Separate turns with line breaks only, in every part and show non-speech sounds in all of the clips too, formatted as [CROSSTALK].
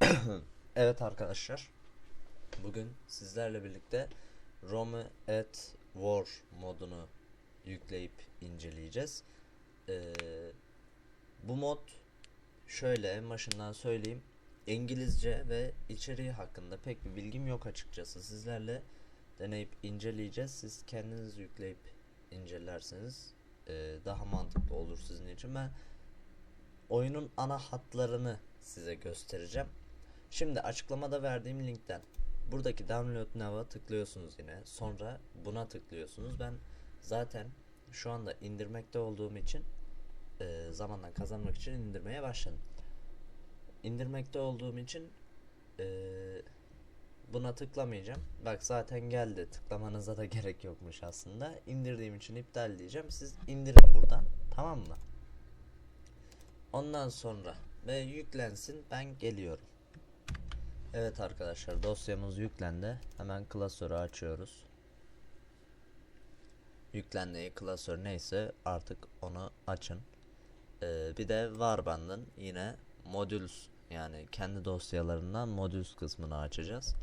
[CLEARS THROAT] evet arkadaşlar. Bugün sizlerle birlikte Rome at War modunu yükleyip inceleyeceğiz. Ee, bu mod şöyle en başından söyleyeyim. İngilizce ve içeriği hakkında pek bir bilgim yok açıkçası. Sizlerle deneyip inceleyeceğiz. Siz kendiniz yükleyip incelerseniz e, daha mantıklı olur sizin için. Ben oyunun ana hatlarını size göstereceğim. Şimdi açıklamada verdiğim linkten buradaki download now'a tıklıyorsunuz yine. Sonra buna tıklıyorsunuz. Ben zaten şu anda indirmekte olduğum için e, zamandan kazanmak için indirmeye başladım. İndirmekte olduğum için e, buna tıklamayacağım. Bak zaten geldi. Tıklamanıza da [LAUGHS] gerek yokmuş aslında. İndirdiğim için iptal diyeceğim. Siz indirin buradan. Tamam mı? Ondan sonra ve yüklensin ben geliyorum. Evet arkadaşlar dosyamız yüklendi. Hemen klasörü açıyoruz. Yüklendiği klasör neyse artık onu açın. Ee, bir de Warband'ın yine modüls yani kendi dosyalarından modüls kısmını açacağız.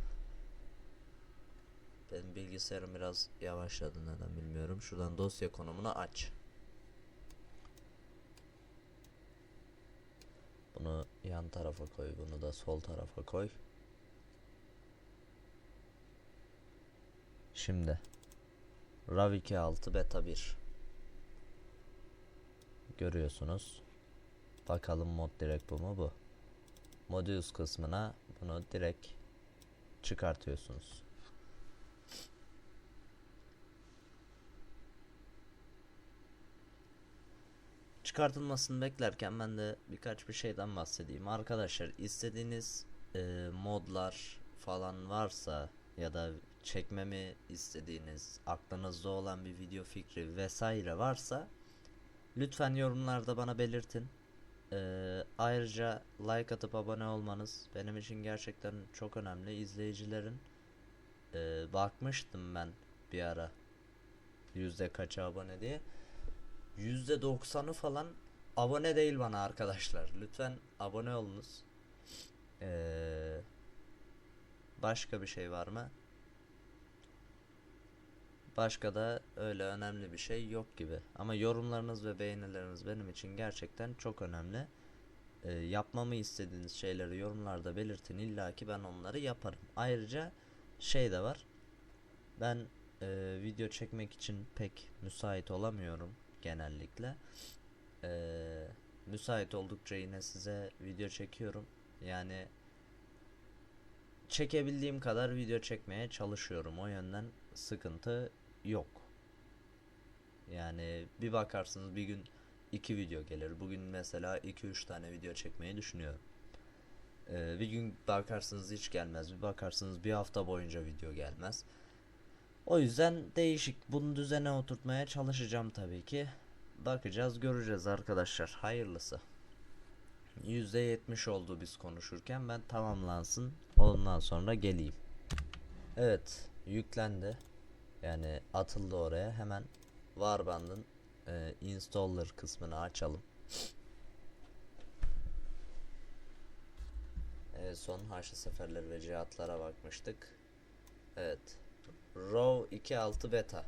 Benim bilgisayarım biraz yavaşladı neden bilmiyorum. Şuradan dosya konumunu aç. Bunu yan tarafa koy, bunu da sol tarafa koy. Şimdi RAV 2.6 beta 1 görüyorsunuz. Bakalım mod direkt bu mu bu? Modules kısmına bunu direkt çıkartıyorsunuz. çıkartılmasını beklerken ben de birkaç bir şeyden bahsedeyim. Arkadaşlar istediğiniz e, modlar falan varsa ya da çekmemi istediğiniz aklınızda olan bir video fikri vesaire varsa lütfen yorumlarda bana belirtin. E, ayrıca like atıp abone olmanız benim için gerçekten çok önemli. İzleyicilerin e, bakmıştım ben bir ara yüzde kaça abone diye. %90'ı falan abone değil bana arkadaşlar. Lütfen abone olunuz. Ee, başka bir şey var mı? Başka da öyle önemli bir şey yok gibi. Ama yorumlarınız ve beğenileriniz benim için gerçekten çok önemli. Ee, yapmamı istediğiniz şeyleri yorumlarda belirtin. İlla ki ben onları yaparım. Ayrıca şey de var. Ben e, video çekmek için pek müsait olamıyorum genellikle. Ee, müsait oldukça yine size video çekiyorum. Yani çekebildiğim kadar video çekmeye çalışıyorum. O yönden sıkıntı yok. Yani bir bakarsınız bir gün iki video gelir. Bugün mesela 2-3 tane video çekmeyi düşünüyorum. Ee, bir gün bakarsınız hiç gelmez. Bir bakarsınız bir hafta boyunca video gelmez. O yüzden değişik bunu düzene oturtmaya çalışacağım tabii ki. Bakacağız göreceğiz arkadaşlar. Hayırlısı. %70 oldu biz konuşurken ben tamamlansın ondan sonra geleyim. Evet yüklendi. Yani atıldı oraya hemen Warband'ın e, installer kısmını açalım. En son haçlı seferler ve cihatlara bakmıştık. Evet. Raw 2.6 beta.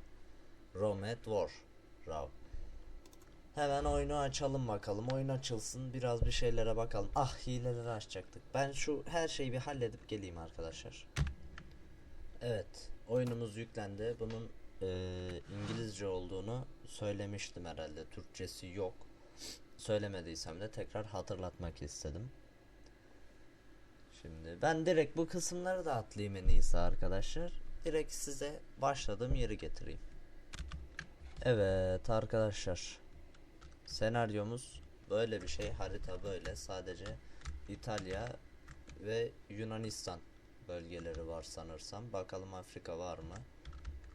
At War. Raw. Hemen oyunu açalım bakalım. Oyun açılsın. Biraz bir şeylere bakalım. Ah hileleri açacaktık. Ben şu her şeyi bir halledip geleyim arkadaşlar. Evet. Oyunumuz yüklendi. Bunun e, İngilizce olduğunu söylemiştim herhalde. Türkçesi yok. Söylemediysem de tekrar hatırlatmak istedim. Şimdi ben direkt bu kısımları da atlayayım en iyisi arkadaşlar. Direkt size başladığım yeri getireyim. Evet arkadaşlar. Senaryomuz böyle bir şey. Harita böyle. Sadece İtalya ve Yunanistan bölgeleri var sanırsam. Bakalım Afrika var mı?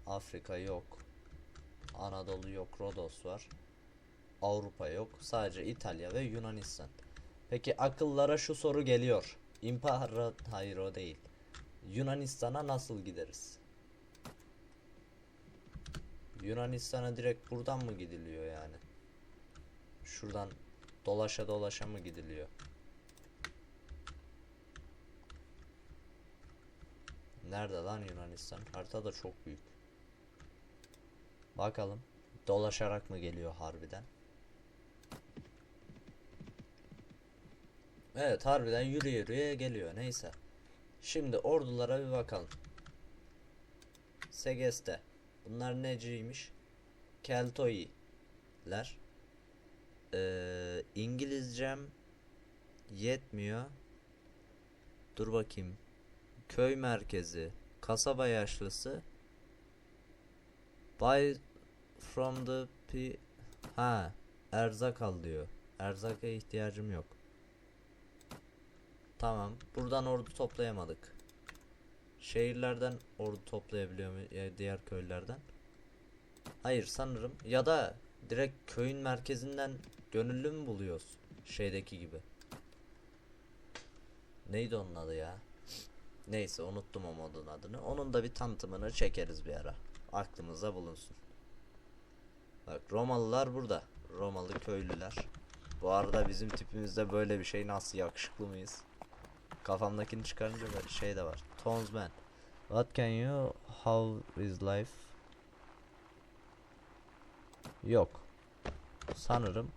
Afrika yok. Anadolu yok. Rodos var. Avrupa yok. Sadece İtalya ve Yunanistan. Peki akıllara şu soru geliyor. İmparator hayır o değil. Yunanistan'a nasıl gideriz? Yunanistan'a direkt buradan mı gidiliyor yani? Şuradan dolaşa dolaşa mı gidiliyor? Nerede lan Yunanistan? Harita da çok büyük. Bakalım. Dolaşarak mı geliyor harbiden? Evet harbiden yürü yürüye geliyor. Neyse. Şimdi ordulara bir bakalım. Segeste. Bunlar neciymiş? Keltoiler. Ee, İngilizcem yetmiyor. Dur bakayım. Köy merkezi. Kasaba yaşlısı. Buy from the p ha erzak al diyor. Erzaka ihtiyacım yok. Tamam. Buradan ordu toplayamadık. Şehirlerden ordu toplayabiliyor mu diğer köylerden? Hayır sanırım. Ya da direkt köyün merkezinden gönüllü mü buluyoruz? Şeydeki gibi. Neydi onun adı ya? Neyse unuttum o modun adını. Onun da bir tanıtımını çekeriz bir ara. Aklımıza bulunsun. Bak Romalılar burada. Romalı köylüler. Bu arada bizim tipimizde böyle bir şey nasıl yakışıklı mıyız? Kafamdakini çıkarınca böyle şey de var. Townsman. What can you how is life? Yok. Sanırım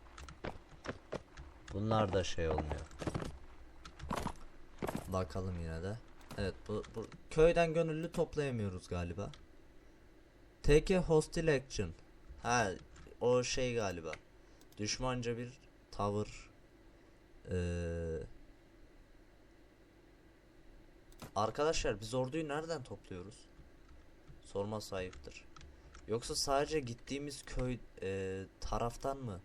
bunlar da şey olmuyor. Bakalım yine de. Evet bu, bu köyden gönüllü toplayamıyoruz galiba. Take hostile action. Ha o şey galiba. Düşmanca bir tavır. Ee, arkadaşlar biz orduyu nereden topluyoruz? Sorma sahiptir. Yoksa sadece gittiğimiz köy e, taraftan mı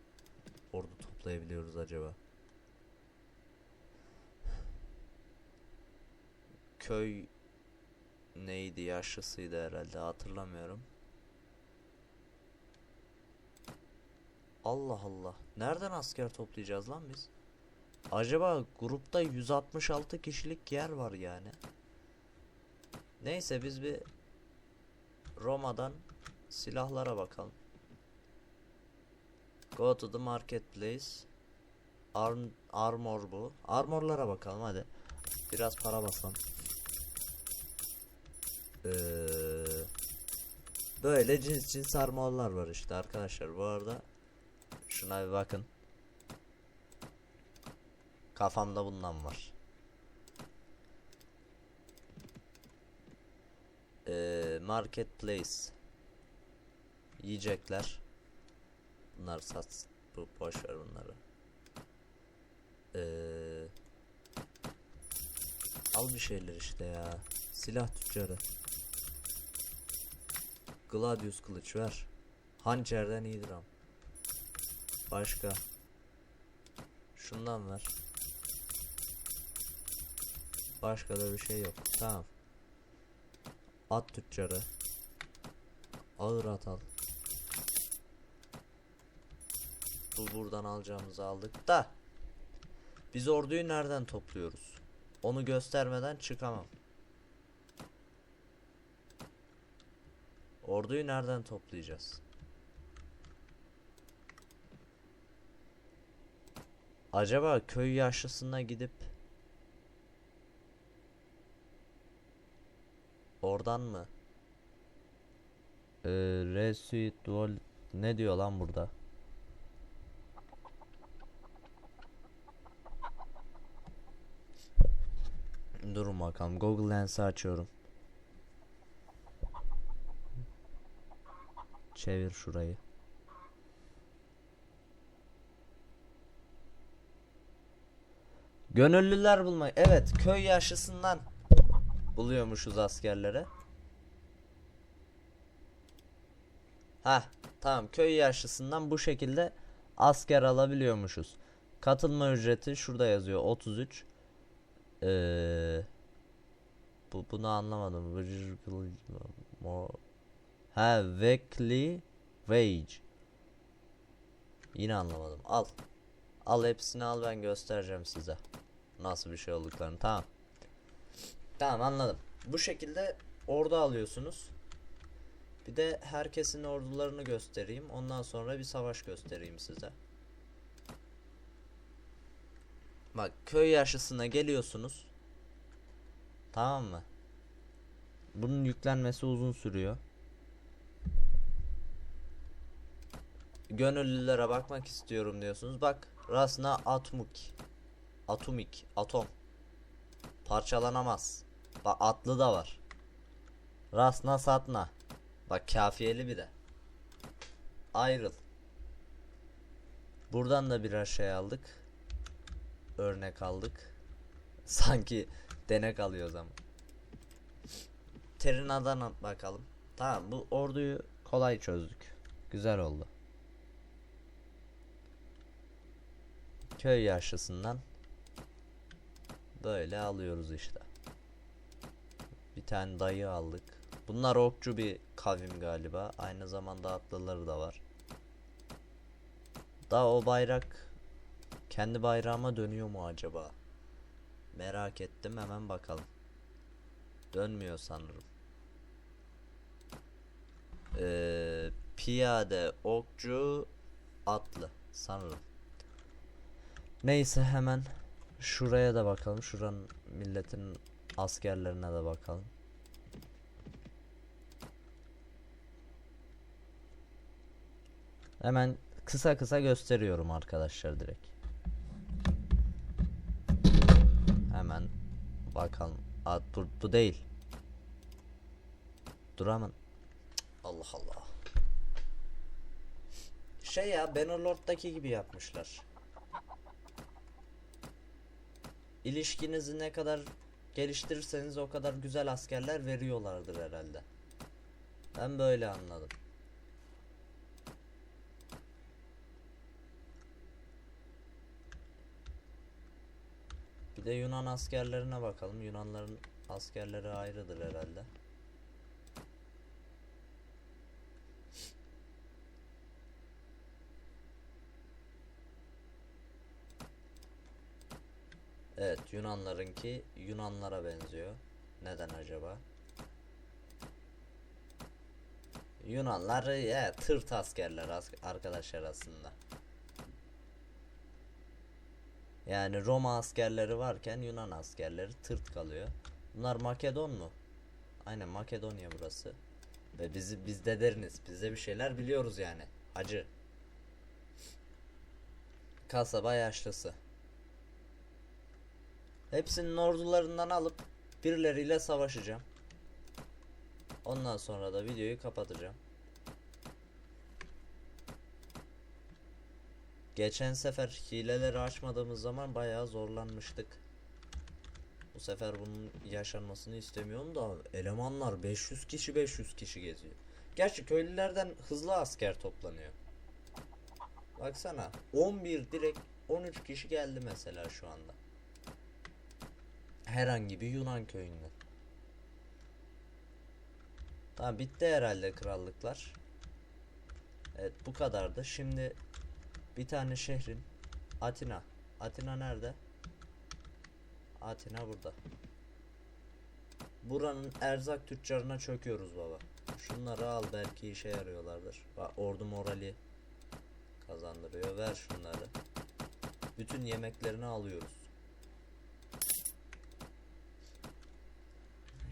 ordu toplayabiliyoruz acaba? Köy neydi yaşlısıydı herhalde hatırlamıyorum. Allah Allah. Nereden asker toplayacağız lan biz? Acaba grupta 166 kişilik yer var yani. Neyse biz bir Roma'dan silahlara bakalım. Go to the marketplace. Arm, armor bu. Armorlara bakalım hadi. Biraz para basalım. Ee, böyle cins cins armorlar var işte arkadaşlar. Bu arada şuna bir bakın. Kafamda bundan var. Ee, marketplace. Yiyecekler. Bunlar sat. Bu boş ver bunları. Ee, al bir şeyler işte ya. Silah tüccarı. Gladius kılıç ver. Hançerden iyidir am. Başka. Şundan ver. Başka da bir şey yok. Tamam. At tüccarı. Ağır at al. Bu buradan alacağımızı aldık da. Biz orduyu nereden topluyoruz? Onu göstermeden çıkamam. Orduyu nereden toplayacağız? Acaba köy yaşlısına gidip oradan mı? Ee, residual ne diyor lan burada? Durun bakalım. Google Lens'i açıyorum. Çevir şurayı. Gönüllüler bulmak. Evet, köy yaşlısından buluyormuşuz askerlere. Ha, tamam. Köy yaşlısından bu şekilde asker alabiliyormuşuz. Katılma ücreti şurada yazıyor 33. Ee, bu bunu anlamadım. Ha, weekly wage. Yine anlamadım. Al. Al hepsini al ben göstereceğim size. Nasıl bir şey olduklarını. Tamam. Tamam anladım. Bu şekilde ordu alıyorsunuz. Bir de herkesin ordularını göstereyim. Ondan sonra bir savaş göstereyim size. Bak köy yaşısına geliyorsunuz. Tamam mı? bunun yüklenmesi uzun sürüyor. Gönüllülere bakmak istiyorum diyorsunuz. Bak Rasna Atomik. Atomik. Atom. Parçalanamaz. Bak atlı da var. Rasna Satna. Bak kafiyeli bir de. Ayrıl. Buradan da birer şey aldık. Örnek aldık. [LAUGHS] Sanki denek alıyoruz ama. Terina'dan bakalım. Tamam bu orduyu kolay çözdük. Güzel oldu. Köy yaşlısından böyle alıyoruz işte. Bir tane dayı aldık. Bunlar okçu bir kavim galiba. Aynı zamanda atlıları da var. Da o bayrak kendi bayrağıma dönüyor mu acaba? Merak ettim hemen bakalım. Dönmüyor sanırım. Ee, piyade, okçu, atlı sanırım. Neyse hemen şuraya da bakalım. Şuranın milletin askerlerine de bakalım. Hemen kısa kısa gösteriyorum arkadaşlar direkt. Hemen bakalım. Aa, bu, bu değil. Duramın. Allah Allah. Şey ya Bannerlord'daki gibi yapmışlar. İlişkinizi ne kadar geliştirirseniz o kadar güzel askerler veriyorlardır herhalde. Ben böyle anladım. Bir de Yunan askerlerine bakalım. Yunanların askerleri ayrıdır herhalde. Evet, Yunanlarınki Yunanlara benziyor. Neden acaba? Yunanlar ya tırt askerler as- arkadaşlar aslında. Yani Roma askerleri varken Yunan askerleri tırt kalıyor. Bunlar Makedon mu? Aynen Makedonya burası. Ve bizi biz de deriniz. Biz de bir şeyler biliyoruz yani. Acı. Kasaba yaşlısı. Hepsinin ordularından alıp birileriyle savaşacağım. Ondan sonra da videoyu kapatacağım. Geçen sefer hileleri açmadığımız zaman bayağı zorlanmıştık. Bu sefer bunun yaşanmasını istemiyorum da elemanlar 500 kişi 500 kişi geziyor. Gerçi köylülerden hızlı asker toplanıyor. Baksana 11 direkt 13 kişi geldi mesela şu anda. Herhangi bir Yunan köyünden. Tamam bitti herhalde krallıklar. Evet bu kadardı. Şimdi bir tane şehrin Atina. Atina nerede? Atina burada. Buranın erzak tüccarına çöküyoruz baba. Şunları al belki işe yarıyorlardır. Bak ordu morali kazandırıyor. Ver şunları. Bütün yemeklerini alıyoruz.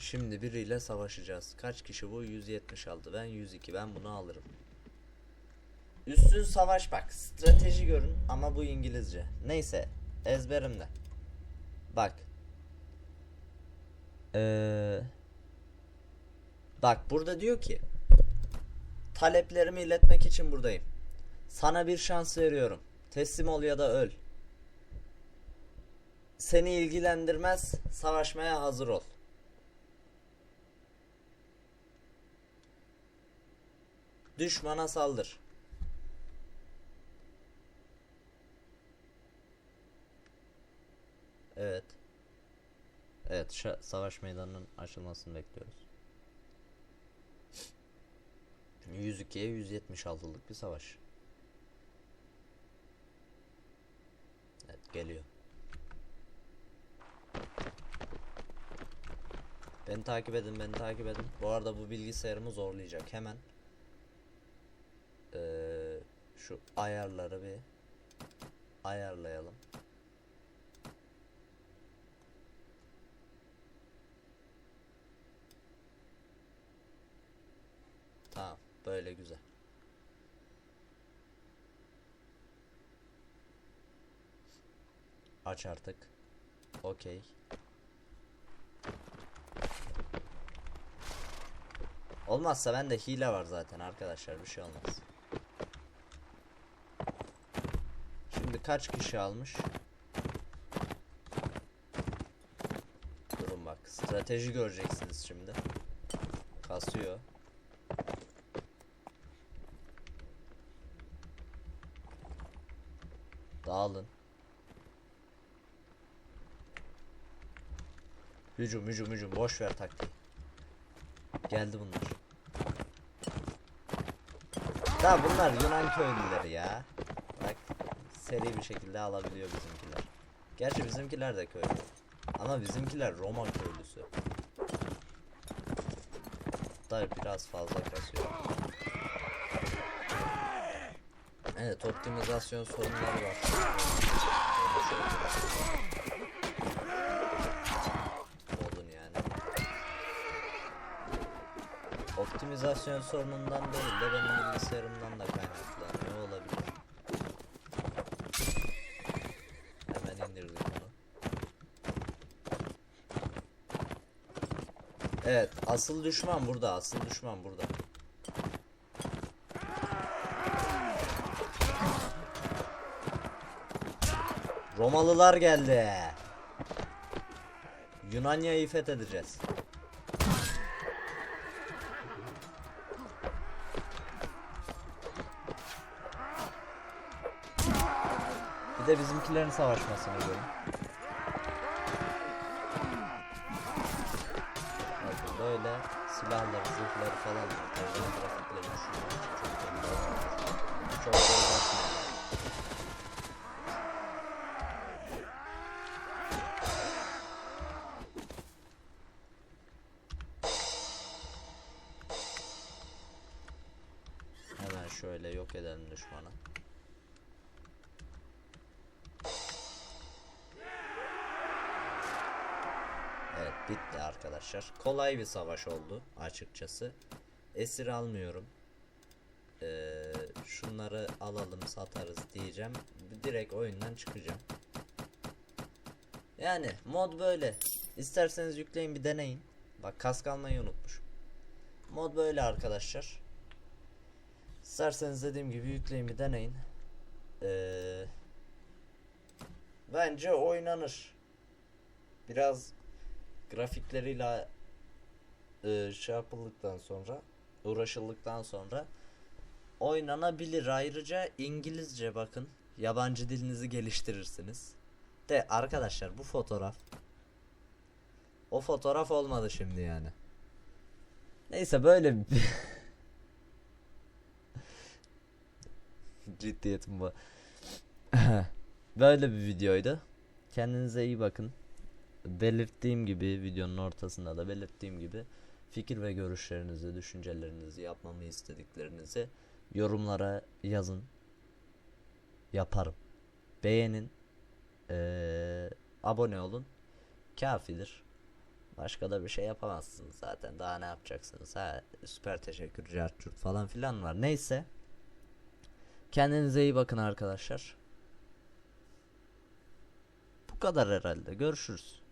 Şimdi biriyle savaşacağız. Kaç kişi bu? 176. Ben 102. Ben bunu alırım. Üstün savaş bak. Strateji görün ama bu İngilizce. Neyse. Ezberimde. Bak. Ee, bak burada diyor ki taleplerimi iletmek için buradayım. Sana bir şans veriyorum. Teslim ol ya da öl. Seni ilgilendirmez. Savaşmaya hazır ol. Düşmana saldır. Evet. Evet, savaş meydanının açılmasını bekliyoruz. 102'ye 176'lık bir savaş. Evet, geliyor. Beni takip edin, beni takip edin. Bu arada bu bilgisayarımı zorlayacak. Hemen Ee, şu ayarları bir ayarlayalım. Tamam. Böyle güzel. Aç artık. Okey. Olmazsa bende hile var zaten arkadaşlar bir şey olmaz. Şimdi kaç kişi almış? Durun bak strateji göreceksiniz şimdi. Kasıyor. Dağılın. Hücum hücum hücum boş ver taktiği. Geldi bunlar. Da bunlar Yunan köylüleri ya. Seri bir şekilde alabiliyor bizimkiler. Gerçi bizimkiler de köylü. Ama bizimkiler Roma köylüsü. Da biraz fazla kasıyor. Evet optimizasyon sorunları var. Modun yani. Optimizasyon sorunundan değil de benim bilgisayarımdan da kaynaklanıyor olabilir. Hemen indirdik onu. Evet, asıl düşman burada, asıl düşman burada. Romalılar geldi. Yunanya'yı fethedeceğiz. Bir de bizimkilerin savaşmasını görün. Bakın böyle silahları, zırhları falan var. Benim grafikleri düşündüğüm için çok olmuyor. Çok uzatmıyor. Hemen şöyle yok edelim düşmanı. Arkadaşlar. Kolay bir savaş oldu açıkçası. Esir almıyorum. Ee, şunları alalım satarız diyeceğim. Direkt oyundan çıkacağım. Yani mod böyle. İsterseniz yükleyin bir deneyin. Bak kask almayı unutmuşum. Mod böyle arkadaşlar. İsterseniz dediğim gibi yükleyin bir deneyin. Ee, bence oynanır. Biraz grafikleriyle e, şey yapıldıktan sonra uğraşıldıktan sonra oynanabilir. Ayrıca İngilizce bakın. Yabancı dilinizi geliştirirsiniz. De arkadaşlar bu fotoğraf o fotoğraf olmadı şimdi yani. Neyse böyle [LAUGHS] Ciddiyetim bu. [LAUGHS] Böyle bir videoydu. Kendinize iyi bakın. Belirttiğim gibi videonun ortasında da belirttiğim gibi fikir ve görüşlerinizi, düşüncelerinizi, yapmamı istediklerinizi yorumlara yazın. Yaparım. Beğenin. Ee, abone olun. Kafidir. Başka da bir şey yapamazsınız zaten. Daha ne yapacaksınız? Ha, süper teşekkür, cart falan filan var. Neyse. Kendinize iyi bakın arkadaşlar. Bu kadar herhalde. Görüşürüz.